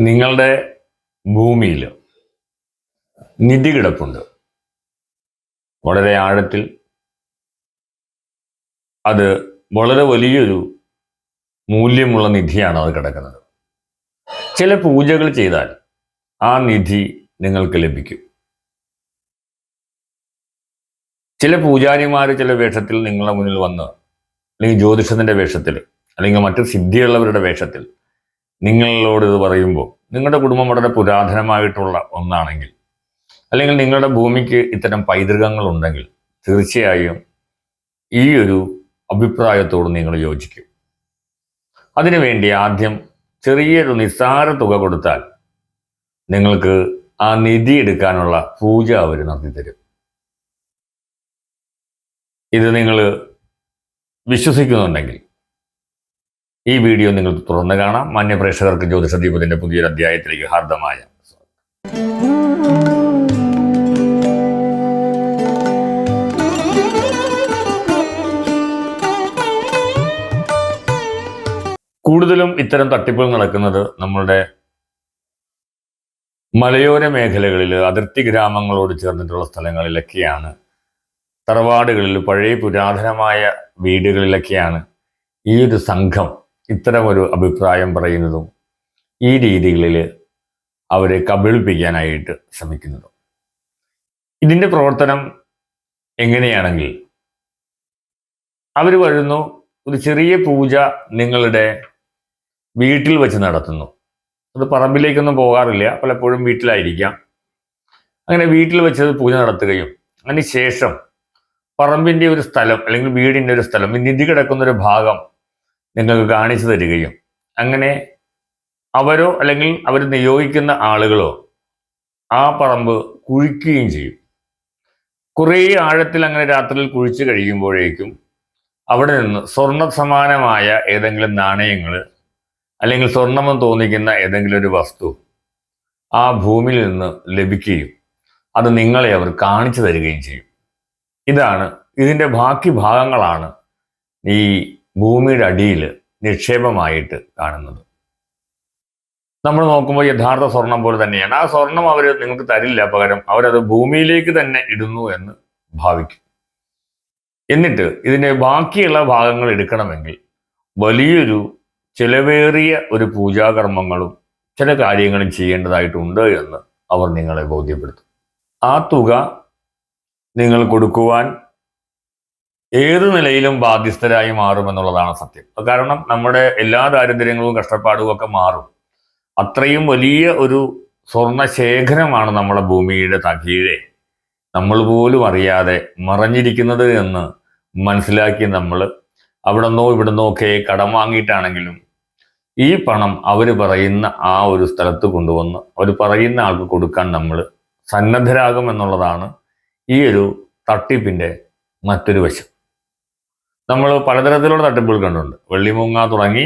നിങ്ങളുടെ ഭൂമിയിൽ നിധി കിടപ്പുണ്ട്. വളരെ ആഴത്തിൽ അത് വളരെ വലിയൊരു മൂല്യമുള്ള നിധിയാണ് അത് കിടക്കുന്നത്. ചില പൂജകൾ ചെയ്താൽ ആ നിധി നിങ്ങൾക്ക് ലഭിക്കും. ചില പൂജാരിമാർ ചില വേഷത്തിൽ നിങ്ങളുടെ മുന്നിൽ വന്ന് അല്ലെങ്കിൽ ജ്യോതിഷത്തിന്റെ വേഷത്തിൽ അല്ലെങ്കിൽ മറ്റു സിദ്ധിയുള്ളവരുടെ വേഷത്തിൽ നിങ്ങളോട് ഇത് പറയുമ്പോൾ നിങ്ങളുടെ കുടുംബം വളരെ പുരാതനമായിട്ടുള്ള ഒന്നാണെങ്കിൽ അല്ലെങ്കിൽ നിങ്ങളുടെ ഭൂമിക്ക് ഇത്തരം പൈതൃകങ്ങൾ ഉണ്ടെങ്കിൽ തീർച്ചയായും ഈ ഒരു അഭിപ്രായത്തോട് നിങ്ങൾ യോജിക്കും. അതിനുവേണ്ടി ആദ്യം ചെറിയൊരു നിസ്സാര തുക കൊടുത്താൽ നിങ്ങൾക്ക് ആ നിധി എടുക്കാനുള്ള പൂജ അവർ നടത്തി തരും ഇത് നിങ്ങൾ വിശ്വസിക്കുന്നുണ്ടെങ്കിൽ ഈ വീഡിയോ നിങ്ങൾ തുറന്നു കാണാം മാന്യപ്രേക്ഷകർക്ക് ജ്യോതിഷ ദീപത്തിന്റെ പുതിയൊരു അധ്യായത്തിലേക്ക് ഹാർദമായ. കൂടുതലും ഇത്തരം തട്ടിപ്പുകൾ നടക്കുന്നത് നമ്മളുടെ മലയോര മേഖലകളിൽ അതിർത്തി ഗ്രാമങ്ങളോട് ചേർന്നിട്ടുള്ള സ്ഥലങ്ങളിലൊക്കെയാണ് തറവാടുകളിൽ പഴയ പുരാതനമായ വീടുകളിലൊക്കെയാണ് ഈ ഒരു സംഘം ഇത്തരം ഒരു അഭിപ്രായം പറയുന്നതും ഈ രീതികളിൽ അവരെ കബളിപ്പിക്കാനായിട്ട് ശ്രമിക്കുന്നതും. ഇതിന്റെ പ്രവർത്തനം എങ്ങനെയാണെങ്കിൽ അവർ വരുന്നു ഒരു ചെറിയ പൂജ നിങ്ങളുടെ വീട്ടിൽ വെച്ച് നടത്തുന്നു. അത് പറമ്പിലേക്കൊന്നും പോകാറില്ല പലപ്പോഴും വീട്ടിലായിരിക്കാം. അങ്ങനെ വീട്ടിൽ വെച്ച് പൂജ നടത്തുകയും അതിന് ശേഷം പറമ്പിന്റെ ഒരു സ്ഥലം അല്ലെങ്കിൽ വീടിന്റെ ഒരു സ്ഥലം നിധി കിടക്കുന്ന ഒരു ഭാഗം നിങ്ങൾക്ക് കാണിച്ചു തരികയും അങ്ങനെ അവരോ അല്ലെങ്കിൽ അവർ നിയോഗിക്കുന്ന ആളുകളോ ആ പറമ്പ് കുഴിക്കുകയും ചെയ്യും. കുറേ ആഴത്തിൽ അങ്ങനെ രാത്രിയിൽ കുഴിച്ചു കഴിയുമ്പോഴേക്കും അവിടെ നിന്ന് സ്വർണ സമാനമായ ഏതെങ്കിലും നാണയങ്ങൾ അല്ലെങ്കിൽ സ്വർണമെന്ന് തോന്നിക്കുന്ന ഏതെങ്കിലും ഒരു വസ്തു ആ ഭൂമിയിൽ നിന്ന് ലഭിക്കുകയും അത് നിങ്ങളെ അവർ കാണിച്ചു തരികയും ചെയ്യും. ഇതാണ് ഇതിന്റെ ബാക്കി ഭാഗങ്ങളാണ് ഈ ഭൂമിയുടെ അടിയിൽ നിക്ഷേപമായിട്ട് കാണുന്നത്. നമ്മൾ നോക്കുമ്പോൾ യഥാർത്ഥ സ്വർണം പോലെ തന്നെയാണ്. ആ സ്വർണം അവർ നിങ്ങൾക്ക് തരില്ല. പകരം അവരത് ഭൂമിയിലേക്ക് തന്നെ ഇടുന്നു എന്ന് ഭാവിക്കും. എന്നിട്ട് ഇതിന്റെ ബാക്കിയുള്ള ഭാഗങ്ങൾ എടുക്കണമെങ്കിൽ വലിയൊരു ചിലവേറിയ ഒരു പൂജാകർമ്മങ്ങളും ചില കാര്യങ്ങളും ചെയ്യേണ്ടതായിട്ടുണ്ട് എന്ന് അവർ നിങ്ങളെ ബോധ്യപ്പെടുത്തും. ആ തുക നിങ്ങൾ കൊടുക്കുവാൻ ഏത് നിലയിലും ബാധ്യസ്ഥരായി മാറുമെന്നുള്ളതാണ് സത്യം. കാരണം നമ്മുടെ എല്ലാ ദാരിദ്ര്യങ്ങളും കഷ്ടപ്പാടും ഒക്കെ മാറും. അത്രയും വലിയ ഒരു സ്വർണ ശേഖരമാണ് നമ്മുടെ ഭൂമിയുടെ തകീഴെ. നമ്മൾ പോലും അറിയാതെ മറഞ്ഞിരിക്കുന്നത് എന്ന് മനസ്സിലാക്കി നമ്മൾ അവിടെ നിന്നോ ഇവിടെ നിന്നോ ഒക്കെ കടം വാങ്ങിയിട്ടാണെങ്കിലും ഈ പണം അവർ പറയുന്ന ആ ഒരു സ്ഥലത്ത് കൊണ്ടുവന്ന് അവർ പറയുന്ന ആൾക്ക് കൊടുക്കാൻ നമ്മൾ സന്നദ്ധരാകുമെന്നുള്ളതാണ് ഈ ഒരു തട്ടിപ്പിന്റെ മറ്റൊരു വശം. നമ്മൾ പലതരത്തിലുള്ള തട്ടിപ്പുകൾ കണ്ടുണ്ട് വെള്ളിമൂങ്ങ തുടങ്ങി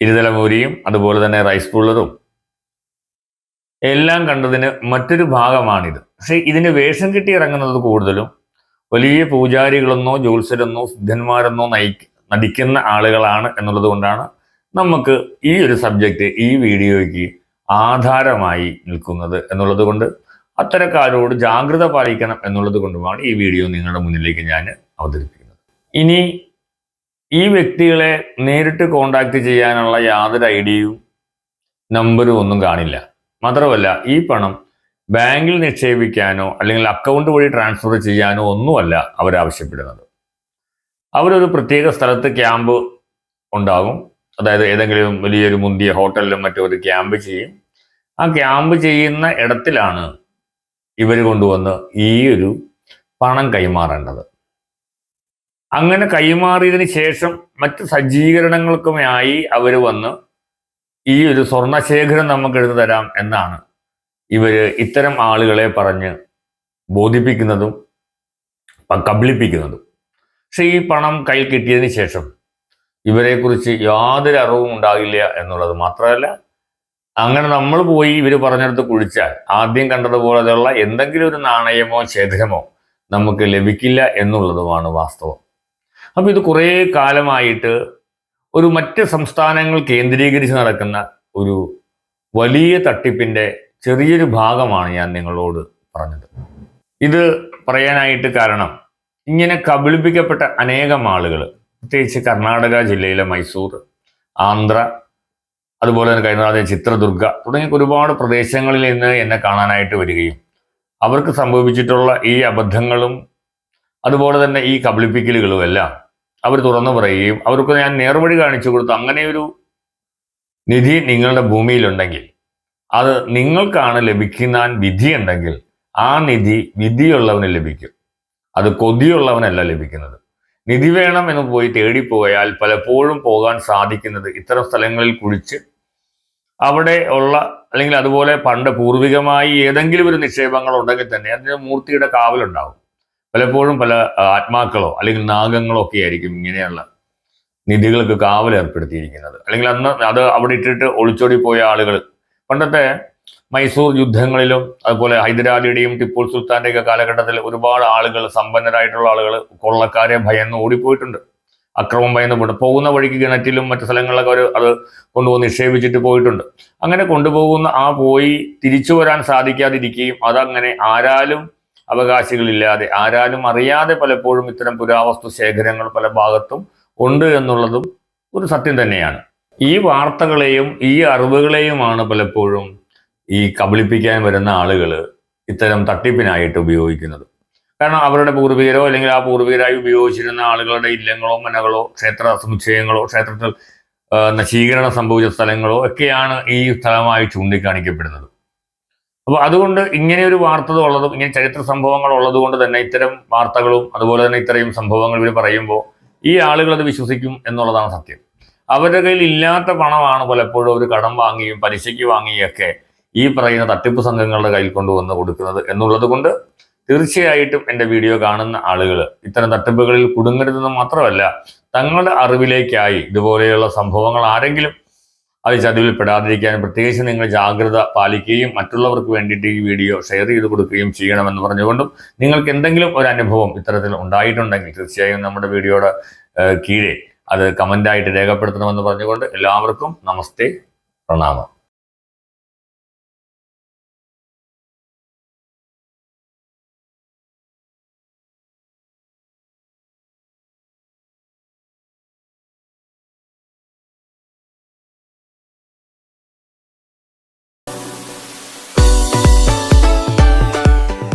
ഇരുതലമൂരിയും അതുപോലെ തന്നെ റൈസ് പുള്ളറും എല്ലാം കണ്ടതിന് മറ്റൊരു ഭാഗമാണിത്. പക്ഷേ ഇതിന് വേഷം കിട്ടി ഇറങ്ങുന്നത് കൂടുതലും വലിയ പൂജാരികളെന്നോ ജ്യോത്സരെന്നോ സിദ്ധന്മാരെന്നോ നയിക്ക നടിക്കുന്ന ആളുകളാണ് എന്നുള്ളത് കൊണ്ടാണ് നമുക്ക് ഈ ഒരു സബ്ജക്റ്റ് ഈ വീഡിയോയ്ക്ക് ആധാരമായി നിൽക്കുന്നത് എന്നുള്ളത് കൊണ്ട് അത്തരക്കാരോട് ജാഗ്രത പാലിക്കണം എന്നുള്ളത് കൊണ്ടുമാണ് ഈ വീഡിയോ നിങ്ങളുടെ മുന്നിലേക്ക് ഞാൻ അവതരിപ്പിക്കുന്നത്. ഇനി ഈ വ്യക്തികളെ നേരിട്ട് കോണ്ടാക്ട് ചെയ്യാനുള്ള യാതൊരു ഐഡിയയും നമ്പരും ഒന്നും കാണില്ല. മാത്രമല്ല ഈ പണം ബാങ്കിൽ നിക്ഷേപിക്കാനോ അല്ലെങ്കിൽ അക്കൗണ്ട് വഴി ട്രാൻസ്ഫർ ചെയ്യാനോ ഒന്നുമല്ല അവരാവശ്യപ്പെടുന്നത് അവരൊരു പ്രത്യേക സ്ഥലത്ത് ക്യാമ്പ് ഉണ്ടാകും. അതായത് ഏതെങ്കിലും വലിയൊരു മുന്തിയ ഹോട്ടലിലും മറ്റോ ഒരു ക്യാമ്പ് ചെയ്യും. ആ ക്യാമ്പ് ചെയ്യുന്ന ഇടത്തിലാണ് ഇവർ കൊണ്ടുവന്ന് ഈ ഒരു പണം കൈമാറേണ്ടത്. അങ്ങനെ കൈമാറിയതിന് ശേഷം മറ്റ് സജ്ജീകരണങ്ങൾക്കുമായി അവർ വന്ന് ഈ ഒരു സ്വർണശേഖരം നമുക്ക് എടുത്തു തരാം എന്നാണ് ഇവർ ഇത്തരം ആളുകളെ പറഞ്ഞ് ബോധിപ്പിക്കുന്നതും കബളിപ്പിക്കുന്നതും. പക്ഷെ ഈ പണം കയ്യിൽ കിട്ടിയതിന് ശേഷം ഇവരെക്കുറിച്ച് യാതൊരു അറിവും ഉണ്ടാകില്ല എന്നുള്ളത് മാത്രമല്ല അങ്ങനെ നമ്മൾ പോയി ഇവർ പറഞ്ഞെടുത്ത് കുഴിച്ചാൽ ആദ്യം കണ്ടതുപോലെയുള്ള എന്തെങ്കിലും ഒരു നാണയമോ ശേഖരമോ നമുക്ക് ലഭിക്കില്ല എന്നുള്ളതുമാണ് വാസ്തവം. അപ്പം ഇത് കുറേ കാലമായിട്ട് ഒരു മറ്റ് സംസ്ഥാനങ്ങൾ കേന്ദ്രീകരിച്ച് നടക്കുന്ന ഒരു വലിയ തട്ടിപ്പിന്റെ ചെറിയൊരു ഭാഗമാണ് ഞാൻ നിങ്ങളോട് പറഞ്ഞത്. ഇത് പറയാനായിട്ട് കാരണം ഇങ്ങനെ കബളിപ്പിക്കപ്പെട്ട അനേകം ആളുകൾ പ്രത്യേകിച്ച് കർണാടക ജില്ലയിലെ മൈസൂർ ആന്ധ്ര അതുപോലെ തന്നെ കഴിഞ്ഞ ചിത്രദുർഗ തുടങ്ങിയ ഒരുപാട് പ്രദേശങ്ങളിൽ നിന്ന് എന്നെ കാണാനായിട്ട് വരികയും അവർക്ക് സംഭവിച്ചിട്ടുള്ള ഈ അബദ്ധങ്ങളും അതുപോലെ തന്നെ ഈ കബളിപ്പിക്കലുകളും എല്ലാം അവർ തുറന്നു പറയുകയും അവർക്ക് ഞാൻ നേർവഴി കാണിച്ചു കൊടുത്തു. അങ്ങനെ ഒരു നിധി നിങ്ങളുടെ ഭൂമിയിലുണ്ടെങ്കിൽ അത് നിങ്ങൾക്കാണ് ലഭിക്കുന്ന വിധി ഉണ്ടെങ്കിൽ ആ നിധി വിധിയുള്ളവന് ലഭിക്കും. അത് കൊതിയുള്ളവനല്ല ലഭിക്കുന്നത്. നിധി വേണം എന്ന് പോയി തേടിപ്പോയാൽ പലപ്പോഴും പോകാൻ സാധിക്കുന്നത് ഇത്തരം സ്ഥലങ്ങളിൽ കുഴിച്ച് അവിടെ ഉള്ള അല്ലെങ്കിൽ അതുപോലെ പണ്ട് പൂർവികമായി ഏതെങ്കിലും ഒരു നിക്ഷേപങ്ങൾ ഉണ്ടെങ്കിൽ തന്നെ അതിന് മൂർത്തിയുടെ കാവലുണ്ടാവും. പലപ്പോഴും പല ആത്മാക്കളോ അല്ലെങ്കിൽ നാഗങ്ങളോ ഒക്കെ ആയിരിക്കും ഇങ്ങനെയുള്ള നിധികൾക്ക് കാവൽ ഏർപ്പെടുത്തിയിരിക്കുന്നത്. അല്ലെങ്കിൽ അന്ന് അത് അവിടെ ഇട്ടിട്ട് ഒളിച്ചോടി പോയ ആളുകൾ. പണ്ടത്തെ മൈസൂർ യുദ്ധങ്ങളിലും അതുപോലെ ഹൈദരാലിയുടെയും ടിപ്പു സുൽത്താന്റെയൊക്കെ കാലഘട്ടത്തിൽ ഒരുപാട് ആളുകൾ സമ്പന്നരായിട്ടുള്ള ആളുകൾ കൊള്ളക്കാരെ ഭയന്ന് ഓടിപ്പോയിട്ടുണ്ട്. അക്രമം ഭയന്ന് പോയിട്ട് പോകുന്ന വഴിക്ക് കിണറ്റിലും മറ്റു സ്ഥലങ്ങളിലൊക്കെ അവർ അത് കൊണ്ടുപോയി നിക്ഷേപിച്ചിട്ട് പോയിട്ടുണ്ട്. അങ്ങനെ കൊണ്ടുപോകുന്ന ആ പോയി തിരിച്ചു വരാൻ സാധിക്കാതിരിക്കുകയും അതങ്ങനെ ആരാലും അവകാശികളില്ലാതെ ആരാലും അറിയാതെ പലപ്പോഴും ഇത്തരം പുരാവസ്തു ശേഖരങ്ങൾ പല ഭാഗത്തും ഉണ്ട് എന്നുള്ളതും ഒരു സത്യം തന്നെയാണ്. ഈ വാർത്തകളെയും ഈ അറിവുകളെയുമാണ് പലപ്പോഴും ഈ കബളിപ്പിക്കാൻ വരുന്ന ആളുകൾ ഇത്തരം തട്ടിപ്പിനായിട്ട് ഉപയോഗിക്കുന്നത്. കാരണം അവരുടെ പൂർവികരോ അല്ലെങ്കിൽ ആ പൂർവികരായി ഉപയോഗിച്ചിരുന്ന ആളുകളുടെ ഇല്ലങ്ങളോ മനകളോ ക്ഷേത്ര സമുച്ചയങ്ങളോ ക്ഷേത്രത്തിൽ നശീകരണം സംഭവിച്ച സ്ഥലങ്ങളോ ഒക്കെയാണ് ഈ സ്ഥലമായി ചൂണ്ടിക്കാണിക്കപ്പെടുന്നത്. അപ്പോൾ അതുകൊണ്ട് ഇങ്ങനെ ഒരു വാർത്ത ഉള്ളതും ഇങ്ങനെ ചരിത്ര സംഭവങ്ങൾ ഉള്ളത് കൊണ്ട് തന്നെ ഇത്തരം വാർത്തകളും അതുപോലെ തന്നെ ഇത്രയും സംഭവങ്ങൾ ഇവർ പറയുമ്പോൾ ഈ ആളുകൾ അത് വിശ്വസിക്കും എന്നുള്ളതാണ് സത്യം. അവരുടെ കയ്യിൽ ഇല്ലാത്ത പണമാണ് പലപ്പോഴും ഒരു കടം വാങ്ങിയും പലിശയ്ക്ക് വാങ്ങിയൊക്കെ ഈ പറയുന്ന തട്ടിപ്പ് സംഘങ്ങളുടെ കയ്യിൽ കൊണ്ടുവന്ന് കൊടുക്കുന്നത് എന്നുള്ളത് കൊണ്ട് തീർച്ചയായിട്ടും എന്റെ വീഡിയോ കാണുന്ന ആളുകൾ ഇത്തരം തട്ടിപ്പുകളിൽ കുടുങ്ങരുതെന്ന് മാത്രമല്ല തങ്ങളുടെ അറിവിലേക്കായി ഇതുപോലെയുള്ള സംഭവങ്ങൾ ആരെങ്കിലും അത് ചതിവിൽ പെടാതിരിക്കാൻ പ്രത്യേകിച്ച് നിങ്ങൾ ജാഗ്രത പാലിക്കുകയും മറ്റുള്ളവർക്ക് വേണ്ടിയിട്ട് ഈ വീഡിയോ ഷെയർ ചെയ്ത് കൊടുക്കുകയും ചെയ്യണമെന്ന് പറഞ്ഞുകൊണ്ടും നിങ്ങൾക്ക് എന്തെങ്കിലും ഒരു അനുഭവം ഇത്തരത്തിൽ ഉണ്ടായിട്ടുണ്ടെങ്കിൽ തീർച്ചയായും നമ്മുടെ വീഡിയോയുടെ കീഴെ അത് കമന്റായിട്ട് രേഖപ്പെടുത്തണമെന്ന് പറഞ്ഞുകൊണ്ട് എല്ലാവർക്കും നമസ്തേ പ്രണാമം.